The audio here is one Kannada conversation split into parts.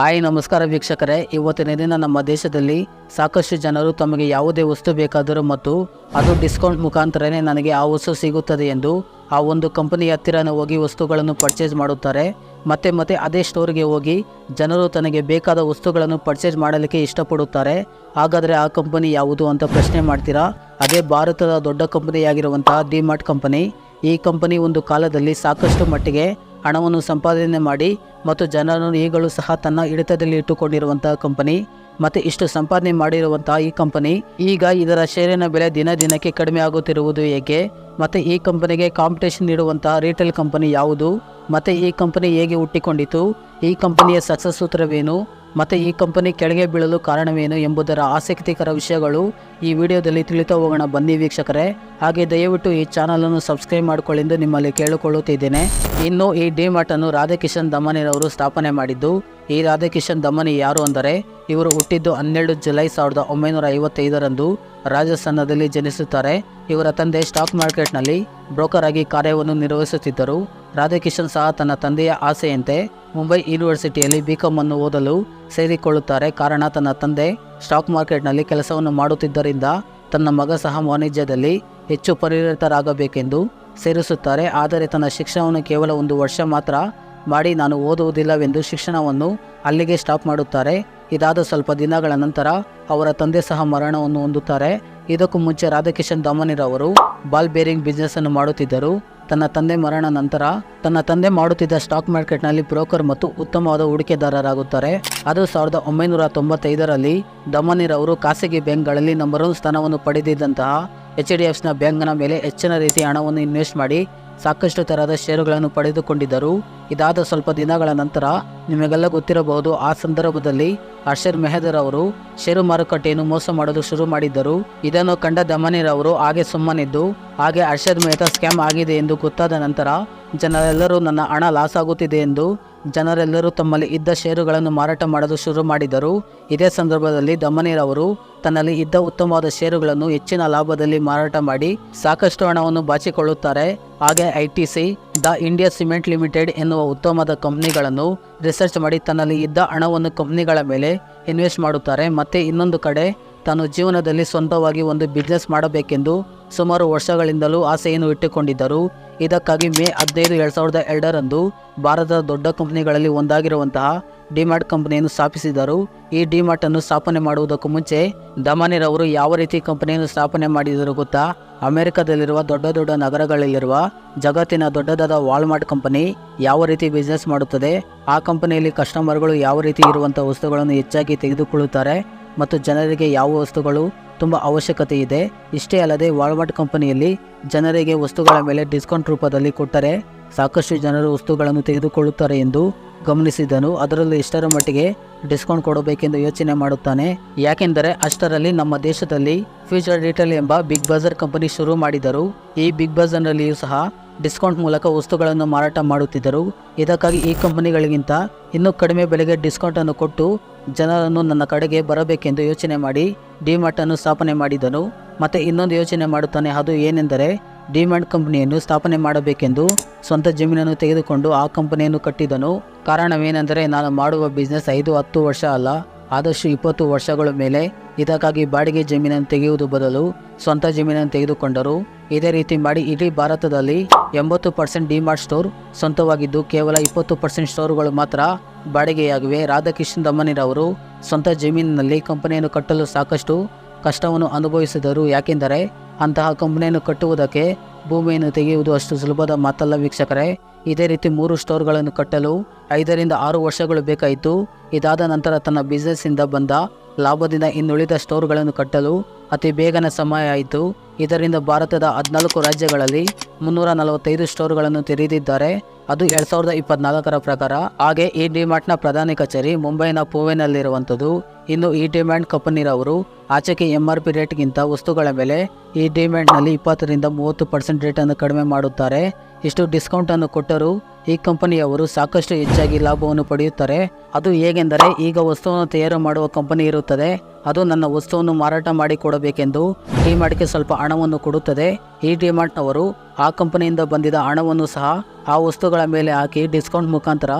ಹಾಯ್, ನಮಸ್ಕಾರ ವೀಕ್ಷಕರೇ. ಇವತ್ತಿನ ದಿನ ನಮ್ಮ ದೇಶದಲ್ಲಿ ಸಾಕಷ್ಟು ಜನರು ತಮಗೆ ಯಾವುದೇ ವಸ್ತು ಬೇಕಾದರೂ ಮತ್ತು ಅದು ಡಿಸ್ಕೌಂಟ್ ಮುಖಾಂತರನೇ ನನಗೆ ಆ ವಸ್ತು ಸಿಗುತ್ತದೆ ಎಂದು ಆ ಒಂದು ಕಂಪನಿ ಹತ್ತಿರನೇ ಹೋಗಿ ವಸ್ತುಗಳನ್ನು ಪರ್ಚೇಸ್ ಮಾಡುತ್ತಾರೆ. ಮತ್ತೆ ಮತ್ತೆ ಅದೇ ಸ್ಟೋರ್ಗೆ ಹೋಗಿ ಜನರು ತನಗೆ ಬೇಕಾದ ವಸ್ತುಗಳನ್ನು ಪರ್ಚೇಸ್ ಮಾಡಲಿಕ್ಕೆ ಇಷ್ಟಪಡುತ್ತಾರೆ. ಹಾಗಾದರೆ ಆ ಕಂಪನಿ ಯಾವುದು ಅಂತ ಪ್ರಶ್ನೆ ಮಾಡ್ತೀರಾ? ಅದೇ ಭಾರತದ ದೊಡ್ಡ ಕಂಪನಿಯಾಗಿರುವಂತಹ ಡಿಮಾರ್ಟ್ ಕಂಪನಿ. ಈ ಕಂಪನಿ ಒಂದು ಕಾಲದಲ್ಲಿ ಸಾಕಷ್ಟು ಮಟ್ಟಿಗೆ ಹಣವನ್ನು ಸಂಪಾದನೆ ಮಾಡಿ ಮತ್ತು ಜನರನ್ನು ಈಗಲೂ ಸಹ ತನ್ನ ಹಿಡಿತದಲ್ಲಿ ಇಟ್ಟುಕೊಂಡಿರುವಂತಹ ಕಂಪನಿ ಮತ್ತು ಇಷ್ಟು ಸಂಪಾದನೆ ಮಾಡಿರುವಂತಹ ಈ ಕಂಪನಿ ಈಗ ಇದರ ಷೇರಿನ ಬೆಲೆ ದಿನ ದಿನಕ್ಕೆ ಕಡಿಮೆ ಆಗುತ್ತಿರುವುದು ಏಕೆ? ಮತ್ತು ಈ ಕಂಪನಿಗೆ ಕಾಂಪಿಟೇಷನ್ ನೀಡುವಂತಹ ರಿಟೇಲ್ ಕಂಪನಿ ಯಾವುದು? ಮತ್ತು ಈ ಕಂಪನಿ ಹೇಗೆ ಹುಟ್ಟಿಕೊಂಡಿತು? ಈ ಕಂಪನಿಯ ಸಕ್ಸಸ್ ಸೂತ್ರವೇನು? ಮತ್ತು ಈ ಕಂಪನಿ ಕೆಳಗೆ ಬೀಳಲು ಕಾರಣವೇನು ಎಂಬುದರ ಆಸಕ್ತಿಕರ ವಿಷಯಗಳು ಈ ವಿಡಿಯೋದಲ್ಲಿ ತಿಳಿತಾ ಹೋಗೋಣ. ಬನ್ನಿ ವೀಕ್ಷಕರೇ. ಹಾಗೆ ದಯವಿಟ್ಟು ಈ ಚಾನಲನ್ನು ಸಬ್ಸ್ಕ್ರೈಬ್ ಮಾಡಿಕೊಳ್ಳೆಂದು ನಿಮ್ಮಲ್ಲಿ ಕೇಳಿಕೊಳ್ಳುತ್ತಿದ್ದೇನೆ. ಇನ್ನು ಈ ಡಿಮಾರ್ಟನ್ನು ರಾಧಾಕಿಶನ್ ದಮನಿರವರು ಸ್ಥಾಪನೆ ಮಾಡಿದ್ದು ಈ ರಾಧಾಕಿಶನ್ ದಮನಿ ಯಾರು ಅಂದರೆ, ಇವರು ಹುಟ್ಟಿದ್ದು ಹನ್ನೆರಡು ಜುಲೈ ಸಾವಿರದ ಒಂಬೈನೂರ ಐವತ್ತೈದರಂದು ರಾಜಸ್ಥಾನದಲ್ಲಿ ಜನಿಸುತ್ತಾರೆ. ಇವರ ತಂದೆ ಸ್ಟಾಕ್ ಮಾರ್ಕೆಟ್ನಲ್ಲಿ ಬ್ರೋಕರ್ ಆಗಿ ಕಾರ್ಯವನ್ನು ನಿರ್ವಹಿಸುತ್ತಿದ್ದರು. ರಾಧಾಕಿಶನ್ ಸಹ ತನ್ನ ತಂದೆಯ ಆಸೆಯಂತೆ ಮುಂಬೈ ಯೂನಿವರ್ಸಿಟಿಯಲ್ಲಿ ಬಿ ಅನ್ನು ಓದಲು ಸೇರಿಕೊಳ್ಳುತ್ತಾರೆ. ಕಾರಣ, ತನ್ನ ತಂದೆ ಸ್ಟಾಕ್ ಮಾರ್ಕೆಟ್ನಲ್ಲಿ ಕೆಲಸವನ್ನು ಮಾಡುತ್ತಿದ್ದರಿಂದ ತನ್ನ ಮಗ ಸಹ ವಾಣಿಜ್ಯದಲ್ಲಿ ಹೆಚ್ಚು ಪರಿಣಿತರಾಗಬೇಕೆಂದು ಸೇರಿಸುತ್ತಾರೆ. ಆದರೆ, ತನ್ನ ಶಿಕ್ಷಣವನ್ನು ಕೇವಲ ಒಂದು ವರ್ಷ ಮಾತ್ರ ಮಾಡಿ ನಾನು ಓದುವುದಿಲ್ಲವೆಂದು ಶಿಕ್ಷಣವನ್ನು ಅಲ್ಲಿಗೆ ಸ್ಟಾಪ್ ಮಾಡುತ್ತಾರೆ. ಇದಾದ ಸ್ವಲ್ಪ ದಿನಗಳ ನಂತರ ಅವರ ತಂದೆ ಸಹ ಮರಣವನ್ನು ಹೊಂದುತ್ತಾರೆ. ಇದಕ್ಕೂ ಮುಂಚೆ ರಾಧಾಕಿಶನ್ ದಮನಿರವರು ಬಾಲ್ ಬೇರಿಂಗ್ ಬಿಸ್ನೆಸ್ ಅನ್ನು ಮಾಡುತ್ತಿದ್ದರು. ತನ್ನ ತಂದೆ ಮರಣ ನಂತರ ತನ್ನ ತಂದೆ ಮಾಡುತ್ತಿದ್ದ ಸ್ಟಾಕ್ ಮಾರ್ಕೆಟ್ನಲ್ಲಿ ಬ್ರೋಕರ್ ಮತ್ತು ಉತ್ತಮವಾದ ಹೂಡಿಕೆದಾರರಾಗುತ್ತಾರೆ. ಅದು ಸಾವಿರದ ಒಂಬೈನೂರ ತೊಂಬತ್ತೈದರಲ್ಲಿ ದಮನಿರವರು ಖಾಸಗಿ ಬ್ಯಾಂಕ್ಗಳಲ್ಲಿ ನಂಬರ್ ಒನ್ ಸ್ಥಾನವನ್ನು ಪಡೆದಿದ್ದಂತಹ ಎಚ್ ಡಿ ಎಫ್ಸ್ನ ಬ್ಯಾಂಕ್ನ ಮೇಲೆ ಹೆಚ್ಚಿನ ರೀತಿಯ ಹಣವನ್ನು ಇನ್ವೆಸ್ಟ್ ಮಾಡಿ ಸಾಕಷ್ಟು ತರಹದ ಷೇರುಗಳನ್ನು ಪಡೆದುಕೊಂಡಿದ್ದರು. ಇದಾದ ಸ್ವಲ್ಪ ದಿನಗಳ ನಂತರ ನಿಮಗೆಲ್ಲ ಗೊತ್ತಿರಬಹುದು, ಆ ಸಂದರ್ಭದಲ್ಲಿ ಹರ್ಷರ್ ಮೆಹದರ್ ಅವರು ಷೇರು ಮಾರುಕಟ್ಟೆಯನ್ನು ಮೋಸ ಮಾಡಲು ಶುರು ಮಾಡಿದ್ದರು. ಇದನ್ನು ಕಂಡ ದಮನಿರವರು ಹಾಗೆ ಸುಮ್ಮನಿದ್ದು, ಹಾಗೆ ಹರ್ಷದ್ ಮೆಹತಾ ಸ್ಕ್ಯಾಮ್ ಆಗಿದೆ ಎಂದು ಗೊತ್ತಾದ ನಂತರ ಜನರೆಲ್ಲರೂ ನನ್ನ ಹಣ ಲಾಸ್ ಆಗುತ್ತಿದೆ ಎಂದು ಜನರೆಲ್ಲರೂ ತಮ್ಮಲ್ಲಿ ಇದ್ದ ಷೇರುಗಳನ್ನು ಮಾರಾಟ ಮಾಡಲು ಶುರು ಮಾಡಿದರು. ಇದೇ ಸಂದರ್ಭದಲ್ಲಿ ಅವರು ತನ್ನಲ್ಲಿ ಇದ್ದ ಉತ್ತಮವಾದ ಷೇರುಗಳನ್ನು ಹೆಚ್ಚಿನ ಲಾಭದಲ್ಲಿ ಮಾರಾಟ ಮಾಡಿ ಸಾಕಷ್ಟು ಹಣವನ್ನು ಬಾಚಿಕೊಳ್ಳುತ್ತಾರೆ. ಹಾಗೆ I T C, the India cement limited ಎನ್ನುವ ಉತ್ತಮವಾದ ಕಂಪ್ನಿಗಳನ್ನು ರಿಸರ್ಚ್ ಮಾಡಿ ತನ್ನಲ್ಲಿ ಇದ್ದ ಹಣವನ್ನು ಕಂಪ್ನಿಗಳ ಮೇಲೆ ಇನ್ವೆಸ್ಟ್ ಮಾಡುತ್ತಾರೆ. ಮತ್ತೆ ಇನ್ನೊಂದು ಕಡೆ ತಾನು ಜೀವನದಲ್ಲಿ ಸ್ವಂತವಾಗಿ ಒಂದು ಬಿಸ್ನೆಸ್ ಮಾಡಬೇಕೆಂದು ಸುಮಾರು ವರ್ಷಗಳಿಂದಲೂ ಆಸೆಯನ್ನು ಇಟ್ಟುಕೊಂಡಿದ್ದರು. ಇದಕ್ಕಾಗಿ ಮೇ ಹದಿನೈದು ಎರಡು ಸಾವಿರದ ಎರಡರಂದು ಭಾರತದ ದೊಡ್ಡ ಕಂಪನಿಗಳಲ್ಲಿ ಒಂದಾಗಿರುವಂತಹ ಡಿಮಾರ್ಟ್ ಕಂಪನಿಯನ್ನು ಸ್ಥಾಪಿಸಿದರು. ಈ ಡಿಮಾರ್ಟ್ ಅನ್ನು ಸ್ಥಾಪನೆ ಮಾಡುವುದಕ್ಕೂ ಮುಂಚೆ ದಮಾನಿರವರು ಯಾವ ರೀತಿ ಕಂಪನಿಯನ್ನು ಸ್ಥಾಪನೆ ಮಾಡಿದರು ಗೊತ್ತಾ? ಅಮೆರಿಕದಲ್ಲಿರುವ ದೊಡ್ಡ ದೊಡ್ಡ ನಗರಗಳಲ್ಲಿರುವ ಜಗತ್ತಿನ ದೊಡ್ಡದಾದ ವಾಲ್ಮಾರ್ಟ್ ಕಂಪನಿ ಯಾವ ರೀತಿ ಬಿಸ್ನೆಸ್ ಮಾಡುತ್ತದೆ? ಆ ಕಂಪನಿಯಲ್ಲಿ ಕಸ್ಟಮರ್ಗಳು ಯಾವ ರೀತಿ ಇರುವಂಥ ವಸ್ತುಗಳನ್ನು ಹೆಚ್ಚಾಗಿ ತೆಗೆದುಕೊಳ್ಳುತ್ತಾರೆ? ಮತ್ತು ಜನರಿಗೆ ಯಾವ ವಸ್ತುಗಳು ತುಂಬ ಅವಶ್ಯಕತೆ ಇದೆ, ಇಷ್ಟೇ ಅಲ್ಲದೆ ವಾಲ್ಮಾರ್ಟ್ ಕಂಪನಿಯಲ್ಲಿ ಜನರಿಗೆ ವಸ್ತುಗಳ ಮೇಲೆ ಡಿಸ್ಕೌಂಟ್ ರೂಪದಲ್ಲಿ ಕೊಟ್ಟರೆ ಸಾಕಷ್ಟು ಜನರು ವಸ್ತುಗಳನ್ನು ತೆಗೆದುಕೊಳ್ಳುತ್ತಾರೆ ಎಂದು ಗಮನಿಸಿದನು. ಅದರಲ್ಲಿ ಎಷ್ಟರ ಮಟ್ಟಿಗೆ ಡಿಸ್ಕೌಂಟ್ ಕೊಡಬೇಕೆಂದು ಯೋಚನೆ ಮಾಡುತ್ತಾನೆ. ಯಾಕೆಂದರೆ ಅಷ್ಟರಲ್ಲಿ ನಮ್ಮ ದೇಶದಲ್ಲಿ ಫ್ಯೂಚರ್ ರಿಟೇಲ್ ಎಂಬ ಬಿಗ್ ಬಜಾರ್ ಕಂಪನಿ ಶುರು ಮಾಡಿದರು ಈ ಬಿಗ್ ಬಜಾರ್ನಲ್ಲಿಯೂ ಸಹ ಡಿಸ್ಕೌಂಟ್ ಮೂಲಕ ವಸ್ತುಗಳನ್ನು ಮಾರಾಟ ಮಾಡುತ್ತಿದ್ದರು. ಇದಕ್ಕಾಗಿ ಈ ಕಂಪನಿಗಳಿಗಿಂತ ಇನ್ನೂ ಕಡಿಮೆ ಬೆಲೆಗೆ ಡಿಸ್ಕೌಂಟ್ ಅನ್ನು ಕೊಟ್ಟು ಜನರನ್ನು ನನ್ನ ಕಡೆಗೆ ಬರಬೇಕೆಂದು ಯೋಚನೆ ಮಾಡಿ ಡಿಮಾರ್ಟ್ ಅನ್ನು ಸ್ಥಾಪನೆ ಮಾಡಿದನು. ಮತ್ತೆ ಇನ್ನೊಂದು ಯೋಚನೆ ಮಾಡುತ್ತಾನೆ, ಅದು ಏನೆಂದರೆ ಡಿಮಾರ್ಟ್ ಕಂಪನಿಯನ್ನು ಸ್ಥಾಪನೆ ಮಾಡಬೇಕೆಂದು ಸ್ವಂತ ಜಮೀನನ್ನು ತೆಗೆದುಕೊಂಡು ಆ ಕಂಪನಿಯನ್ನು ಕಟ್ಟಿದನು. ಕಾರಣವೇನೆಂದರೆ ನಾನು ಮಾಡುವ ಬಿಸ್ನೆಸ್ ಐದು ಹತ್ತು ವರ್ಷ ಅಲ್ಲ. ಆದಷ್ಟು ಇಪ್ಪತ್ತು ವರ್ಷಗಳ ಮೇಲೆ ಇದಕ್ಕಾಗಿ ಬಾಡಿಗೆ ಜಮೀನನ್ನು ತೆಗೆಯುವುದು ಬದಲು ಸ್ವಂತ ಜಮೀನನ್ನು ತೆಗೆದುಕೊಂಡರು. ಇದೇ ರೀತಿ ಮಾಡಿ ಇಡೀ ಭಾರತದಲ್ಲಿ ಎಂಬತ್ತು ಪರ್ಸೆಂಟ್ ಡಿಮಾರ್ಟ್ ಸ್ಟೋರ್ ಸ್ವಂತವಾಗಿದ್ದು ಕೇವಲ ಇಪ್ಪತ್ತು ಪರ್ಸೆಂಟ್ ಸ್ಟೋರ್ಗಳು ಮಾತ್ರ ಬಾಡಿಗೆಯಾಗಿವೆ. ರಾಧಾಕೃಷ್ಣ ದಮ್ಮನಿರವರು ಸ್ವಂತ ಜಮೀನಿನಲ್ಲಿ ಕಂಪನಿಯನ್ನು ಕಟ್ಟಲು ಸಾಕಷ್ಟು ಕಷ್ಟವನ್ನು ಅನುಭವಿಸಿದರು. ಯಾಕೆಂದರೆ ಅಂತಹ ಕಂಪನಿಯನ್ನು ಕಟ್ಟುವುದಕ್ಕೆ ಭೂಮಿಯನ್ನು ತೆಗೆಯುವುದು ಅಷ್ಟು ಸುಲಭದ ಮಾತಲ್ಲ ವೀಕ್ಷಕರೇ. ಇದೇ ರೀತಿ ಮೂರು ಸ್ಟೋರ್ಗಳನ್ನು ಕಟ್ಟಲು ಐದರಿಂದ ಆರು ವರ್ಷಗಳು ಬೇಕಾಯಿತು. ಇದಾದ ನಂತರ ತನ್ನ ಬಿಸ್ನೆಸ್ಸಿಂದ ಬಂದ ಲಾಭದಿಂದ ಇನ್ನುಳಿದ ಸ್ಟೋರ್ಗಳನ್ನು ಕಟ್ಟಲು ಅತಿ ಬೇಗನೆ ಸಮಯ ಆಯಿತು. ಇದರಿಂದ ಭಾರತದ ಹದಿನಾಲ್ಕು ರಾಜ್ಯಗಳಲ್ಲಿ ಮುನ್ನೂರ ನಲವತ್ತೈದು ಸ್ಟೋರ್ಗಳನ್ನು ತೆರೆದಿದ್ದಾರೆ. ಅದು ಎರಡ್ ಸಾವಿರದ ಇಪ್ಪತ್ನಾಲ್ಕರ ಪ್ರಕಾರ. ಹಾಗೆ ಈ ಡಿಮಾರ್ಟ್ನ ಪ್ರಧಾನ ಕಚೇರಿ ಮುಂಬೈನ ಪೂವೆನಲ್ಲಿರುವಂಥದ್ದು ಇನ್ನು ಈ ಡಿಮ್ಯಾಂಡ್ ಕಂಪನಿರವರು ಆಚೆಗೆ ಎಂ ಆರ್ ಪಿ ರೇಟ್ಗಿಂತ ವಸ್ತುಗಳ ಮೇಲೆ ಈ ಡಿಮ್ಯಾಂಡ್ನಲ್ಲಿ ಇಪ್ಪತ್ತರಿಂದ ಮೂವತ್ತು ಪರ್ಸೆಂಟ್ ರೇಟನ್ನು ಕಡಿಮೆ ಮಾಡುತ್ತಾರೆ. ಇಷ್ಟು ಡಿಸ್ಕೌಂಟನ್ನು ಕೊಟ್ಟರೂ ಈ ಕಂಪನಿಯವರು ಸಾಕಷ್ಟು ಹೆಚ್ಚಾಗಿ ಲಾಭವನ್ನು ಪಡೆಯುತ್ತಾರೆ. ಅದು ಹೇಗೆಂದರೆ ಈಗ ವಸ್ತುವನ್ನು ತಯಾರು ಮಾಡುವ ಕಂಪನಿ ಇರುತ್ತದೆ. ಅದು ನನ್ನ ವಸ್ತುವನ್ನು ಮಾರಾಟ ಮಾಡಿಕೊಡಬೇಕೆಂದು ಡಿಮಾರ್ಟ್ಗೆ ಸ್ವಲ್ಪ ಹಣವನ್ನು ಕೊಡುತ್ತದೆ. ಈ ಡಿಮಾರ್ಟ್ನವರು ಆ ಕಂಪನಿಯಿಂದ ಬಂದಿದ ಹಣವನ್ನು ಸಹ ಆ ವಸ್ತುಗಳ ಮೇಲೆ ಹಾಕಿ ಡಿಸ್ಕೌಂಟ್ ಮುಖಾಂತರ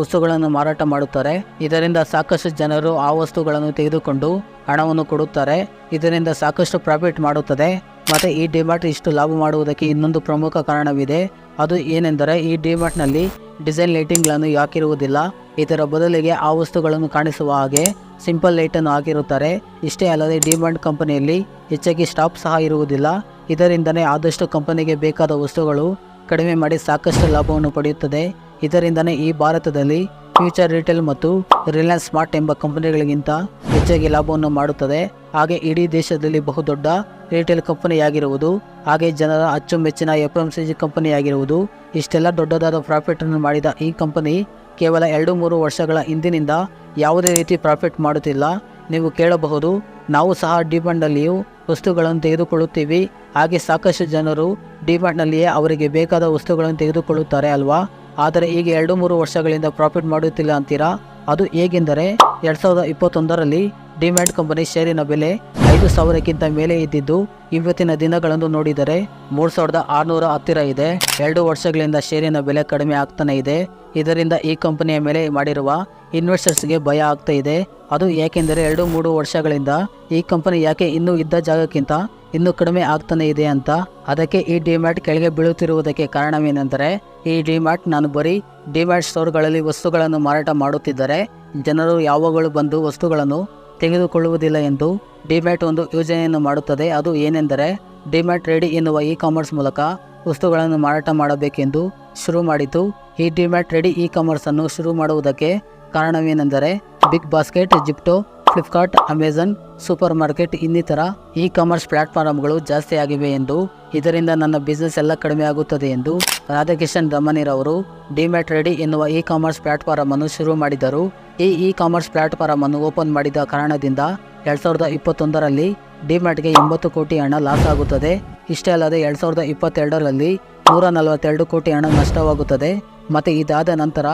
ವಸ್ತುಗಳನ್ನು ಮಾರಾಟ ಮಾಡುತ್ತಾರೆ. ಇದರಿಂದ ಸಾಕಷ್ಟು ಜನರು ಆ ವಸ್ತುಗಳನ್ನು ತೆಗೆದುಕೊಂಡು ಹಣವನ್ನು ಕೊಡುತ್ತಾರೆ. ಇದರಿಂದ ಸಾಕಷ್ಟು ಪ್ರಾಫಿಟ್ ಮಾಡುತ್ತದೆ. ಮತ್ತು ಈ ಡಿಮಾರ್ಟ್ ಇಷ್ಟು ಲಾಭ ಮಾಡುವುದಕ್ಕೆ ಇನ್ನೊಂದು ಪ್ರಮುಖ ಕಾರಣವಿದೆ. ಅದು ಏನೆಂದರೆ ಈ ಡಿಮಾರ್ಟ್ನಲ್ಲಿ ಡಿಸೈನ್ ಲೈಟಿಂಗ್ಗಳನ್ನು ಹಾಕಿರುವುದಿಲ್ಲ. ಇದರ ಬದಲಿಗೆ ಆ ವಸ್ತುಗಳನ್ನು ಕಾಣಿಸುವ ಹಾಗೆ ಸಿಂಪಲ್ ಲೈಟನ್ನು ಹಾಕಿರುತ್ತಾರೆ. ಇಷ್ಟೇ ಅಲ್ಲದೆ ಡಿಮಾರ್ಟ್ ಕಂಪನಿಯಲ್ಲಿ ಹೆಚ್ಚಾಗಿ ಸ್ಟಾಪ್ ಸಹ ಇರುವುದಿಲ್ಲ. ಇದರಿಂದನೇ ಆದಷ್ಟು ಕಂಪನಿಗೆ ಬೇಕಾದ ವಸ್ತುಗಳು ಕಡಿಮೆ ಮಾಡಿ ಸಾಕಷ್ಟು ಲಾಭವನ್ನು ಪಡೆಯುತ್ತದೆ. ಇದರಿಂದನೇ ಈ ಭಾರತದಲ್ಲಿ ಫ್ಯೂಚರ್ ರಿಟೇಲ್ ಮತ್ತು ರಿಲಯನ್ಸ್ ಸ್ಮಾರ್ಟ್ ಎಂಬ ಕಂಪನಿಗಳಿಗಿಂತ ಹೆಚ್ಚಾಗಿ ಲಾಭವನ್ನು ಮಾಡುತ್ತದೆ. ಹಾಗೆ ಇಡೀ ದೇಶದಲ್ಲಿ ಬಹುದೊಡ್ಡ ರಿಟೇಲ್ ಕಂಪನಿಯಾಗಿರುವುದು, ಹಾಗೆ ಜನರ ಅಚ್ಚುಮೆಚ್ಚಿನ ಎಫ್ ಎಂ ಸಿ ಜಿ ಕಂಪನಿಯಾಗಿರುವುದು, ಇಷ್ಟೆಲ್ಲ ದೊಡ್ಡದಾದ ಪ್ರಾಫಿಟ್ ಅನ್ನು ಮಾಡಿದ ಈ ಕಂಪನಿ ಕೇವಲ ಎರಡು ಮೂರು ವರ್ಷಗಳ ಹಿಂದಿನಿಂದ ಯಾವುದೇ ರೀತಿ ಪ್ರಾಫಿಟ್ ಮಾಡುತ್ತಿಲ್ಲ. ನೀವು ಕೇಳಬಹುದು, ನಾವು ಸಹ ಡಿಮಾಂಡ್ನಲ್ಲಿಯೂ ವಸ್ತುಗಳನ್ನು ತೆಗೆದುಕೊಳ್ಳುತ್ತೀವಿ. ಹಾಗೆ ಸಾಕಷ್ಟು ಜನರು ಡಿಮಾರ್ಟ್ನಲ್ಲಿಯೇ ಅವರಿಗೆ ಬೇಕಾದ ವಸ್ತುಗಳನ್ನು ತೆಗೆದುಕೊಳ್ಳುತ್ತಾರೆ ಅಲ್ವಾ? ಆದರೆ ಈಗ ಎರಡು ಮೂರು ವರ್ಷಗಳಿಂದ ಪ್ರಾಫಿಟ್ ಮಾಡುತ್ತಿಲ್ಲ ಅಂತೀರಾ? ಅದು ಹೇಗೆಂದರೆ, ಎರಡು ಸಾವಿರದ ಇಪ್ಪತ್ತೊಂದರಲ್ಲಿ ಡಿಮ್ಯಾಂಡ್ ಕಂಪನಿ ಷೇರಿನ ಬೆಲೆ ಐದು ಸಾವಿರಕ್ಕಿಂತ ಮೇಲೆ ಇದ್ದಿದ್ದು, ಇವತ್ತಿನ ದಿನಗಳನ್ನು ನೋಡಿದರೆ ಮೂರು ಸಾವಿರದ ಆರುನೂರ ಹತ್ತಿರ ಇದೆ. ಎರಡು ವರ್ಷಗಳಿಂದ ಷೇರಿನ ಬೆಲೆ ಕಡಿಮೆ ಆಗ್ತಾನೆ ಇದೆ. ಇದರಿಂದ ಈ ಕಂಪನಿಯ ಮೇಲೆ ಮಾಡಿರುವ ಇನ್ವೆಸ್ಟರ್ಸ್ಗೆ ಭಯ ಆಗ್ತಾ ಇದೆ. ಅದು ಯಾಕೆಂದರೆ ಎರಡು ಮೂರು ವರ್ಷಗಳಿಂದ ಈ ಕಂಪನಿ ಯಾಕೆ ಇನ್ನೂ ಇದ್ದ ಜಾಗಕ್ಕಿಂತ ಇನ್ನೂ ಕಡಿಮೆ ಆಗ್ತಾನೆ ಇದೆ ಅಂತ. ಅದಕ್ಕೆ ಈ ಡಿಮ್ಯಾಟ್ ಕೆಳಗೆ ಬೀಳುತ್ತಿರುವುದಕ್ಕೆ ಕಾರಣವೇನೆಂದರೆ, ಈ ಡಿಮ್ಯಾಟ್ ನಾನು ಬರೀ ಡಿಮ್ಯಾಟ್ ಸ್ಟೋರ್ಗಳಲ್ಲಿ ವಸ್ತುಗಳನ್ನು ಮಾರಾಟ ಮಾಡುತ್ತಿದ್ದರೆ, ಜನರು ಯಾವಾಗಲೂ ಬಂದು ವಸ್ತುಗಳನ್ನು ತೆಗೆದುಕೊಳ್ಳುವುದಿಲ್ಲ ಎಂದು ಡಿಮ್ಯಾಟ್ ಒಂದು ಯೋಜನೆಯನ್ನು ಮಾಡುತ್ತದೆ. ಅದು ಏನೆಂದರೆ, ಡಿಮ್ಯಾಟ್ ರೆಡಿ ಎನ್ನುವ ಇ ಕಾಮರ್ಸ್ ಮೂಲಕ ವಸ್ತುಗಳನ್ನು ಮಾರಾಟ ಮಾಡಬೇಕೆಂದು ಶುರು ಮಾಡಿತು. ಈ ಡಿಮ್ಯಾಟ್ ರೆಡಿ ಇ ಕಾಮರ್ಸ್ ಅನ್ನು ಶುರು ಮಾಡುವುದಕ್ಕೆ ಕಾರಣವೇನೆಂದರೆ Big Basket Zepto Flipkart Amazon supermarket ಇನ್ನಿತರ ಇ ಕಾಮರ್ಸ್ ಪ್ಲಾಟ್ಫಾರ್ಮ್ಗಳು ಜಾಸ್ತಿ ಆಗಿವೆ ಎಂದು ಇದರಿಂದ ನನ್ನ ಬಿಸ್ನೆಸ್ ಎಲ್ಲ ಕಡಿಮೆ ಆಗುತ್ತದೆ ಎಂದು ರಾಧಾಕಿಶನ್ ದಮನಿರವರು ಡಿಮ್ಯಾಟ್ ರೆಡಿ ಎನ್ನುವ ಇ ಕಾಮರ್ಸ್ ಪ್ಲಾಟ್ಫಾರ್ಮ್ ಅನ್ನು ಶುರು ಮಾಡಿದರು. ಈ ಇ ಕಾಮರ್ಸ್ ಪ್ಲಾಟ್ಫಾರ್ಮ್ ಅನ್ನು ಓಪನ್ ಮಾಡಿದ ಕಾರಣದಿಂದ ಎರಡ್ ಸಾವಿರದ ಇಪ್ಪತ್ತೊಂದರಲ್ಲಿ ಡಿಮ್ಯಾಟ್ಗೆ ಎಂಬತ್ತು ಕೋಟಿ ಹಣ ಲಾಸ್ ಆಗುತ್ತದೆ. ಇಷ್ಟೇ ಅಲ್ಲದೆ ಎರಡ್ ಸಾವಿರದ ಇಪ್ಪತ್ತೆರಡರಲ್ಲಿ ನೂರ ನಲವತ್ತೆರಡು ಕೋಟಿ ಹಣ ನಷ್ಟವಾಗುತ್ತದೆ. ಮತ್ತು ಇದಾದ ನಂತರ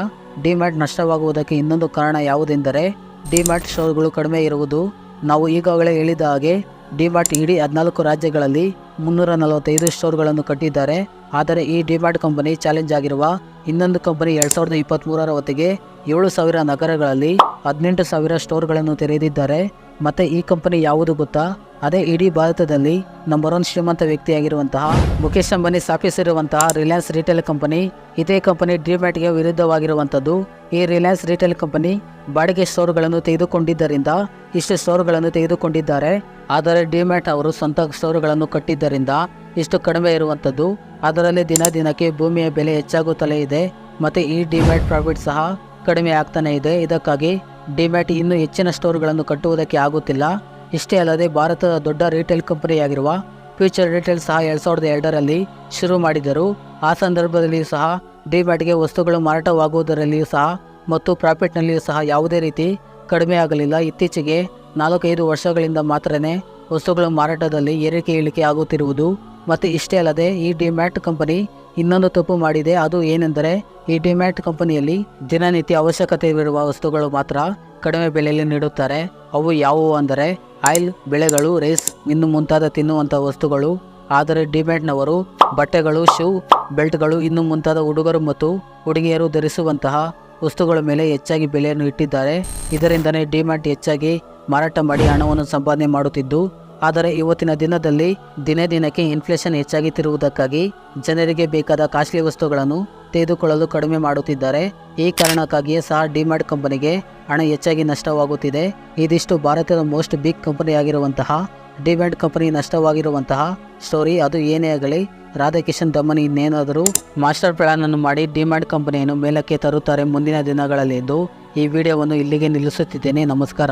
ಡಿಮ್ಯಾಟ್ ನಷ್ಟವಾಗುವುದಕ್ಕೆ ಇನ್ನೊಂದು ಕಾರಣ ಯಾವುದೆಂದರೆ ಡಿಮ್ಯಾಟ್ ಸ್ಟೋರ್ಗಳು ಕಡಿಮೆ ಇರುವುದು. ನಾವು ಈಗಾಗಲೇ ಹೇಳಿದ ಹಾಗೆ ಡಿಮ್ಯಾಟ್ ಇಡೀ ಹದಿನಾಲ್ಕು ರಾಜ್ಯಗಳಲ್ಲಿ ಮುನ್ನೂರ ನಲವತ್ತೈದು ಸ್ಟೋರ್ಗಳನ್ನು ಕಟ್ಟಿದ್ದಾರೆ. ಆದರೆ ಈ ಡಿಮ್ಯಾಟ್ ಕಂಪನಿ ಚಾಲೆಂಜ್ ಆಗಿರುವ ಇನ್ನೊಂದು ಕಂಪನಿ ಎರಡು ಸಾವಿರದ ಇಪ್ಪತ್ತ್ಮೂರರ ಹೊತ್ತಿಗೆ ಏಳು ಸಾವಿರ ನಗರಗಳಲ್ಲಿ ಹದಿನೆಂಟು ಸಾವಿರ ಸ್ಟೋರ್ಗಳನ್ನು ತೆರೆದಿದ್ದಾರೆ. ಮತ್ತು ಈ ಕಂಪನಿ ಯಾವುದು ಗೊತ್ತಾ? ಅದೇ ಇಡೀ ಭಾರತದಲ್ಲಿ ನಂಬರ್ ಒನ್ ಶ್ರೀಮಂತ ವ್ಯಕ್ತಿಯಾಗಿರುವಂತಹ ಮುಖೇಶ್ ಅಂಬಾನಿ ಸ್ಥಾಪಿಸಿರುವಂತಹ ರಿಲಯನ್ಸ್ ರಿಟೇಲ್ ಕಂಪನಿ, ಇದೇ ಕಂಪನಿ ಡಿಮ್ಯಾಟ್ಗೆ ವಿರುದ್ಧವಾಗಿರುವಂಥದ್ದು. ಈ ರಿಲಯನ್ಸ್ ರಿಟೇಲ್ ಕಂಪನಿ ಬಾಡಿಗೆ ಸ್ಟೋರ್ಗಳನ್ನು ತೆಗೆದುಕೊಂಡಿದ್ದರಿಂದ, ಇಷ್ಟು ಸ್ಟೋರ್ಗಳನ್ನು ತೆಗೆದುಕೊಂಡಿದ್ದಾರೆ. ಆದರೆ ಡಿಮ್ಯಾಟ್ ಅವರು ಸ್ವಂತ ಸ್ಟೋರ್ಗಳನ್ನು ಕಟ್ಟಿದ್ದರಿಂದ ಇಷ್ಟು ಕಡಿಮೆ ಇರುವಂಥದ್ದು. ಅದರಲ್ಲಿ ದಿನ ದಿನಕ್ಕೆ ಭೂಮಿಯ ಬೆಲೆ ಹೆಚ್ಚಾಗುತ್ತಲೇ ಇದೆ. ಮತ್ತು ಈ ಡಿಮ್ಯಾಟ್ ಪ್ರಾಫಿಟ್ ಸಹ ಕಡಿಮೆ ಆಗ್ತಾನೆ ಇದೆ. ಇದಕ್ಕಾಗಿ ಡಿಮ್ಯಾಟ್ ಇನ್ನೂ ಹೆಚ್ಚಿನ ಸ್ಟೋರ್ಗಳನ್ನು ಕಟ್ಟುವುದಕ್ಕೆ ಆಗುತ್ತಿಲ್ಲ. ಇಷ್ಟೇ ಅಲ್ಲದೆ ಭಾರತದ ದೊಡ್ಡ ರಿಟೇಲ್ ಕಂಪನಿಯಾಗಿರುವ ಫ್ಯೂಚರ್ ರಿಟೇಲ್ ಸಹ ಎರಡು ಸಾವಿರದ ಎರಡರಲ್ಲಿ ಶುರು ಮಾಡಿದರು. ಆ ಸಂದರ್ಭದಲ್ಲಿಯೂ ಸಹ ಡಿಮ್ಯಾಟ್ಗೆ ವಸ್ತುಗಳು ಮಾರಾಟವಾಗುವುದರಲ್ಲಿಯೂ ಸಹ ಮತ್ತು ಪ್ರಾಫಿಟ್ನಲ್ಲಿಯೂ ಸಹ ಯಾವುದೇ ರೀತಿ ಕಡಿಮೆ ಆಗಲಿಲ್ಲ. ಇತ್ತೀಚೆಗೆ ನಾಲ್ಕೈದು ವರ್ಷಗಳಿಂದ ಮಾತ್ರನೇ ವಸ್ತುಗಳ ಮಾರಾಟದಲ್ಲಿ ಏರಿಕೆ, ಇಳಿಕೆ ಆಗುತ್ತಿರುವುದು. ಮತ್ತು ಇಷ್ಟೇ ಅಲ್ಲದೆ ಈ ಡಿಮ್ಯಾಟ್ ಕಂಪನಿ ಇನ್ನೊಂದು ತಪ್ಪು ಮಾಡಿದೆ. ಅದು ಏನೆಂದರೆ, ಈ ಡಿಮ್ಯಾಟ್ ಕಂಪನಿಯಲ್ಲಿ ದಿನನಿತ್ಯ ಅವಶ್ಯಕತೆ ಇರುವ ವಸ್ತುಗಳು ಮಾತ್ರ ಕಡಿಮೆ ಬೆಲೆಯಲ್ಲಿ ನೀಡುತ್ತಾರೆ. ಅವು ಯಾವುವು ಅಂದರೆ, ಆಯಿಲ್, ಬೆಳೆಗಳು, ರೈಸ್, ಇನ್ನು ಮುಂತಾದ ತಿನ್ನುವಂಥ ವಸ್ತುಗಳು. ಆದರೆ ಡಿಮ್ಯಾಟ್ನವರು ಬಟ್ಟೆಗಳು, ಶೂ, ಬೆಲ್ಟ್ಗಳು, ಇನ್ನು ಮುಂತಾದ ಹುಡುಗರು ಮತ್ತು ಹುಡುಗಿಯರು ಧರಿಸುವಂತಹ ವಸ್ತುಗಳ ಮೇಲೆ ಹೆಚ್ಚಾಗಿ ಬೆಲೆಯನ್ನು ಇಟ್ಟಿದ್ದಾರೆ. ಇದರಿಂದನೇ ಡಿಮ್ಯಾಟ್ ಹೆಚ್ಚಾಗಿ ಮಾರಾಟ ಮಾಡಿ ಹಣವನ್ನು ಸಂಪಾದನೆ ಮಾಡುತ್ತಿದ್ದು ಆದರೆ ಇವತ್ತಿನ ದಿನದಲ್ಲಿ ದಿನೇ ದಿನಕ್ಕೆ ಇನ್ಫ್ಲೇಷನ್ ಹೆಚ್ಚಾಗುತ್ತಿರುವುದಕ್ಕಾಗಿ ಜನರಿಗೆ ಬೇಕಾದ ಕಾಸ್ಟ್ಲಿ ವಸ್ತುಗಳನ್ನು ತೆಗೆದುಕೊಳ್ಳಲು ಕಡಿಮೆ ಮಾಡುತ್ತಿದ್ದಾರೆ. ಈ ಕಾರಣಕ್ಕಾಗಿಯೇ ಸಹ ಡಿಮ್ಯಾಟ್ ಕಂಪನಿಗೆ ಹಣ ಹೆಚ್ಚಾಗಿ ನಷ್ಟವಾಗುತ್ತಿದೆ. ಇದಿಷ್ಟು ಭಾರತದ ಮೋಸ್ಟ್ ಬಿಗ್ ಕಂಪನಿಯಾಗಿರುವಂತಹ ಡಿಮ್ಯಾಟ್ ಕಂಪನಿ ನಷ್ಟವಾಗಿರುವಂತಹ ಸ್ಟೋರಿ ಅದು ಏನೇ ಆಗಲಿ ರಾಧಾಕಿಶನ್ ದಮನಿ ಇನ್ನೇನಾದರೂ ಮಾಸ್ಟರ್ ಪ್ಲಾನ್ ಅನ್ನು ಮಾಡಿ ಡಿಮ್ಯಾಟ್ ಕಂಪನಿಯನ್ನು ಮೇಲಕ್ಕೆ ತರುತ್ತಾರೆ ಮುಂದಿನ ದಿನಗಳಲ್ಲಿ ಎಂದು ಈ ವಿಡಿಯೋವನ್ನು ಇಲ್ಲಿಗೆ ನಿಲ್ಲಿಸುತ್ತಿದ್ದೇನೆ. ನಮಸ್ಕಾರ.